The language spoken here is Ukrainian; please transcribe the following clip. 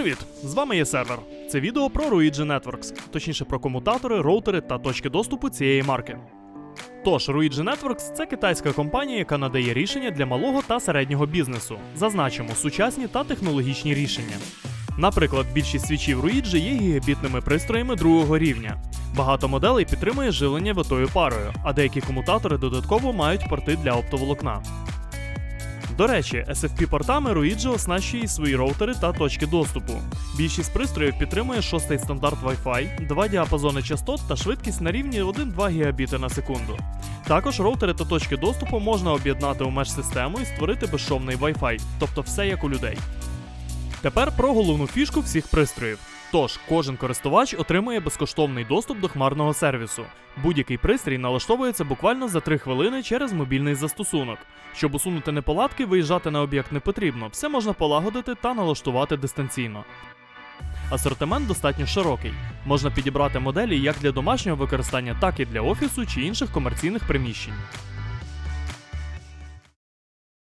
Привіт! З вами є сервер. Це відео про Ruigi Networks, точніше про комутатори, роутери та точки доступу цієї марки. Тож, Ruigi Networks це китайська компанія, яка надає рішення для малого та середнього бізнесу. Зазначимо сучасні та технологічні рішення. Наприклад, більшість свічів Ruigi є гігабітними пристроями другого рівня. Багато моделей підтримує живлення витою парою, а деякі комутатори додатково мають порти для оптоволокна. До речі, SFP-портами Ruigi оснащує свої роутери та точки доступу. Більшість пристроїв підтримує шостий стандарт Wi-Fi, два діапазони частот та швидкість на рівні 1-2 Гбіти на секунду. Також роутери та точки доступу можна об'єднати у меж-систему і створити безшовний Wi-Fi, тобто все як у людей. Тепер про головну фішку всіх пристроїв. Тож, кожен користувач отримує безкоштовний доступ до хмарного сервісу. Будь-який пристрій налаштовується буквально за 3 хвилини через мобільний застосунок. Щоб усунути неполадки, виїжджати на об'єкт не потрібно, все можна полагодити та налаштувати дистанційно. Асортимент достатньо широкий. Можна підібрати моделі як для домашнього використання, так і для офісу чи інших комерційних приміщень.